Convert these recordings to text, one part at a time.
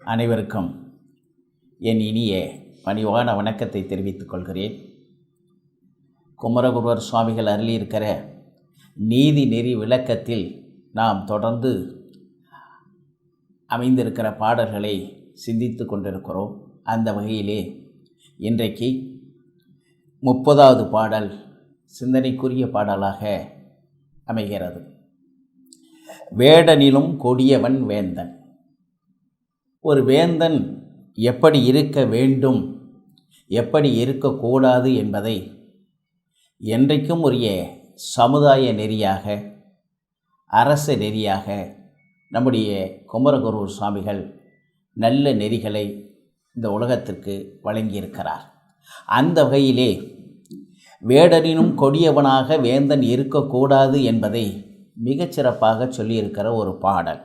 அனைவருக்கும் என் இனிய பணிவான வணக்கத்தை தெரிவித்துக் கொள்கிறேன். குமரகுருவர் சுவாமிகள் அருளியிருக்கிற நீதி நெறி விளக்கத்தில் நாம் தொடர்ந்து அமைந்திருக்கிற பாடல்களை சிந்தித்து கொண்டிருக்கிறோம். அந்த வகையிலே இன்றைக்கு முப்பதாவது பாடல் சிந்தனைக்குரிய பாடலாக அமைகிறது. வேடனிலும் கொடியவன் வேந்தன். ஒரு வேந்தன் எப்படி இருக்க வேண்டும்? எப்படி இருக்கக்கூடாது என்பதை என்றைக்கும் உரிய சமுதாய நெறியாக அரச நெறியாக நம்முடைய குமரகுருவர் சுவாமிகள் நல்ல நெறிகளை இந்த உலகத்திற்கு வழங்கியிருக்கிறார். அந்த வகையிலே வேடனினும் கொடியவனாக வேந்தன் இருக்கக்கூடாது என்பதை மிகச்சிறப்பாக சொல்லியிருக்கிற ஒரு பாடல்.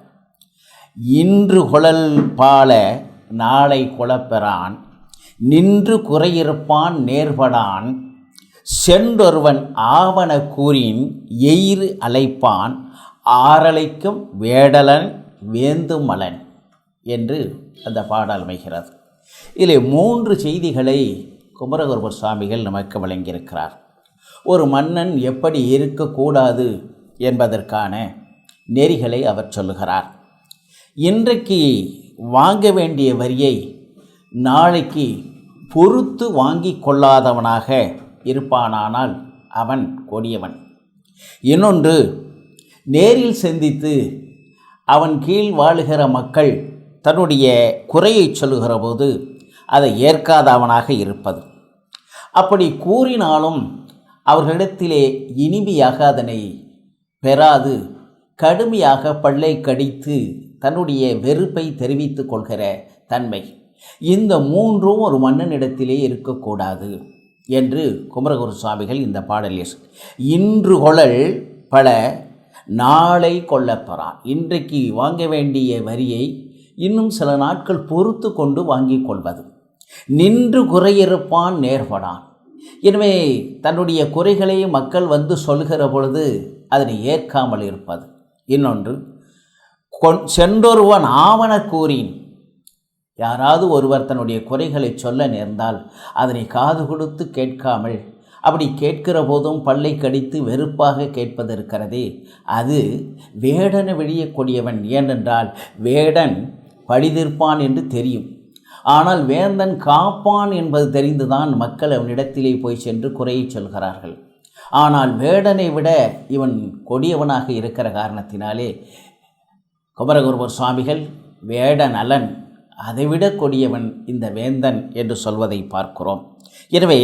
இன்று குழல் பால நாளை குழப்பெறான் நின்று குறையிருப்பான் நேர்படான். சென்றொருவன் ஆவண கூறின் எயிறு அலைப்பான். ஆரலைக்கும் வேடலன் வேந்துமலன் என்று அந்த பாடல் அமைகிறது. இதில் மூன்று செய்திகளை குமரகுருபர் சுவாமிகள் நமக்கு வழங்கியிருக்கிறார். ஒரு மன்னன் எப்படி இருக்கக்கூடாது என்பதற்கான நெறிகளை அவர் சொல்லுகிறார். இன்றைக்கு வாங்க வேண்டிய வரியை நாளைக்கு பொறுத்து வாங்கி கொள்ளாதவனாக இருப்பானானால் அவன் கொடியவன். இன்னொன்று நேரில் சந்தித்து அவன் கீழ் வாழுகிற மக்கள் தன்னுடைய குறையை சொல்லுகிற போது அதை ஏற்காதவனாக இருப்பது. அப்படி கூறினாலும் அவர்களிடத்திலே இனிமையாக அதனை பெறாது கடுமையாக பல்லை கடித்து தன்னுடைய வெறுப்பை தெரிவித்து கொள்கிற தன்மை. இந்த மூன்றும் ஒரு மன்னனிடத்திலே இருக்கக்கூடாது என்று குமரகுரு சுவாமிகள் இந்த பாடலில் இன்று கொழல் பல நாளை கொல்லப்பறான் இன்றைக்கு வாங்க வேண்டிய வரியை இன்னும் சில நாட்கள் பொறுத்து கொண்டு வாங்கிக் கொள்வது. நின்று குறையிருப்பான் நேர்படான் எனவே தன்னுடைய குறைகளை மக்கள் வந்து சொல்கிற பொழுது அதனை ஏற்காமல் இருப்பது. இன்னொன்று சென்றொருவன் ஆவண கூறின். யாராவது ஒருவர் தன்னுடைய குறைகளை சொல்ல நேர்ந்தால் அதனை காது கொடுத்து கேட்காமல் அப்படி கேட்கிற போதும் பல்லை கடித்து வெறுப்பாக கேட்பது இருக்கிறதே அது வேடனை வெளியக்கூடியவன் ஏனென்றால் வேடன் பழிதிருப்பான் என்று தெரியும். ஆனால் வேந்தன் காப்பான் என்பது தெரிந்துதான் மக்கள் அவனிடத்திலே போய் சென்று குறையை சொல்கிறார்கள். ஆனால் வேடனை விட இவன் கொடியவனாக இருக்கிற காரணத்தினாலே குமரகுருபர் சுவாமிகள் வேடன் அலன் அதைவிட கொடியவன் இந்த வேந்தன் என்று சொல்வதை பார்க்கிறோம். எனவே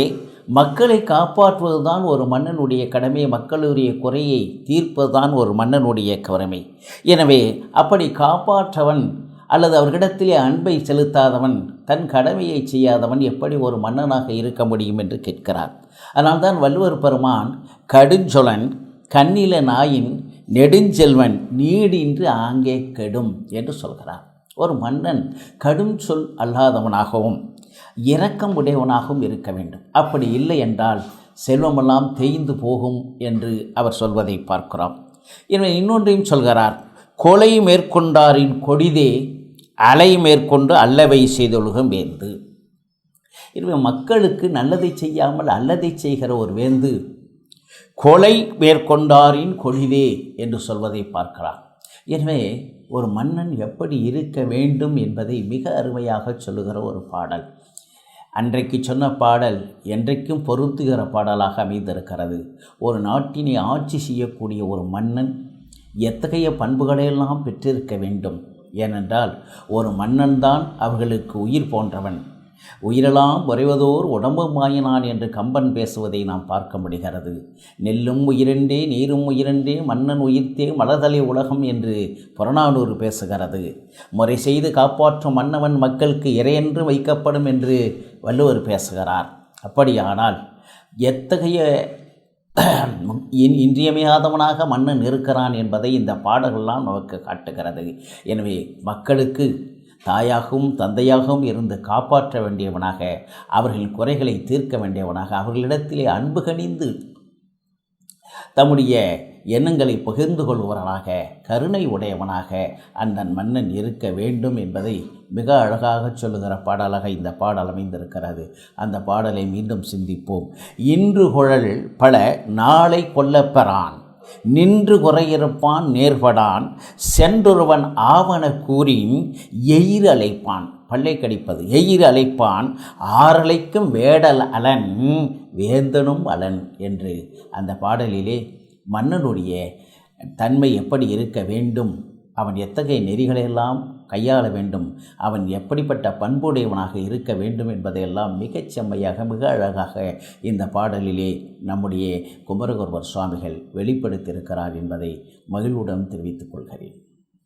மக்களை காப்பாற்றுவதுதான் ஒரு மன்னனுடைய கடமை மக்களுடைய குறையை தீர்ப்பதுதான் ஒரு மன்னனுடைய கடமை. எனவே அப்படி காப்பாற்றவன் அல்லது அவர்களிடத்திலே அன்பை செலுத்தாதவன் தன் கடமையை செய்யாதவன் எப்படி ஒரு மன்னனாக இருக்க முடியும் என்று கேட்கிறார். அதனால்தான் வள்ளுவர் பெருமான் கடுஞ்சொலன் கண்ணில நாயின் நெடுஞ்செல்வன் நீடின்று ஆங்கே கெடும் என்று சொல்கிறார். ஒரு மன்னன் கடும் சொல் அல்லாதவனாகவும் இரக்கம் உடையவனாகவும் இருக்க வேண்டும். அப்படி இல்லை என்றால் செல்வமெல்லாம் தேய்ந்து போகும் என்று அவர் சொல்வதை பார்க்கிறோம். எனவே இன்னொன்றையும் சொல்கிறார் கொலை மேற்கொண்டாரின் கொடிதே அலை மேற்கொண்டு அல்லவை செய்தொழுகம் வேந்து. எனவே மக்களுக்கு நல்லதை செய்யாமல் அல்லதை செய்கிற ஒரு வேந்து கொலை மேற்கொண்டாரின் கொழிவே என்று சொல்வதை பார்க்கலாம் எனவே ஒரு மன்னன் எப்படி இருக்க வேண்டும் என்பதை மிக அருமையாக சொல்லுகிற ஒரு பாடல். அன்றைக்கு சொன்ன பாடல் என்றைக்கும் பொருத்துகிற பாடலாக அமைந்திருக்கிறது. ஒரு நாட்டினை ஆட்சி செய்யக்கூடிய ஒரு மன்னன் எத்தகைய பண்புகளையெல்லாம் பெற்றிருக்க வேண்டும்? ஏனென்றால் ஒரு மன்னன்தான் அவர்களுக்கு உயிர் போன்றவன். உயிரெல்லாம் உறைவதோர் உடம்பு மாயினான் என்று கம்பன் பேசுவதை நாம் பார்க்க முடிகிறது. நெல்லும் உயிரண்டே நீரும் உயிரண்டே மன்னன் உயிர்த்தே மலர்தலை உலகம் என்று புறநானூறு பேசுகிறது. முறை செய்து காப்பாற்றும் மன்னவன் மக்களுக்கு இறையென்று வைக்கப்படும் என்று வள்ளுவர் பேசுகிறார். அப்படியானால் எத்தகைய இன் இன்றியமையாதவனாக மன்னன் இருக்கிறான் என்பதை இந்த பாடல்கள்லாம் நமக்கு காட்டுகிறது. எனவே மக்களுக்கு தாயாகவும் தந்தையாகவும் இருந்து காப்பாற்ற வேண்டியவனாக அவர்கள் குறைகளை தீர்க்க வேண்டியவனாக அவர்களிடத்திலே அன்பு கணிந்து தம்முடைய எண்ணங்களை பகிர்ந்து கொள்பவராக கருணை உடையவனாக அந்த மன்னன் இருக்க வேண்டும் என்பதை மிக அழகாக சொல்லுகிற பாடலாக இந்த பாடல் அமைந்திருக்கிறது. அந்த பாடலை மீண்டும் சிந்திப்போம். இன்று குழல் பல நாளை கொல்லப்பெறான். நின்று குறையிருப்பான் நேர்படான். சென்றொருவன் ஆவண கூறி எயிர் அழைப்பான். பல்லை கடிப்பது. எயிர் அழைப்பான். ஆறலைக்கும் வேடல் அலன் வேந்தனும் அலன் என்று அந்த பாடலிலே மன்னனுடைய தன்மை எப்படி இருக்க வேண்டும்? அவன் எத்தகைய நெறிகளையெல்லாம் கையாள வேண்டும்? அவன் எப்படிப்பட்ட பண்புடையவனாக இருக்க வேண்டும் என்பதையெல்லாம் மிகச் செம்மையாக மிக அழகாக இந்த பாடலிலே நம்முடைய குமரகுருவர் சுவாமிகள் வெளிப்படுத்தியிருக்கிறார் என்பதை மகிழ்வுடன் தெரிவித்துக் கொள்கிறேன்.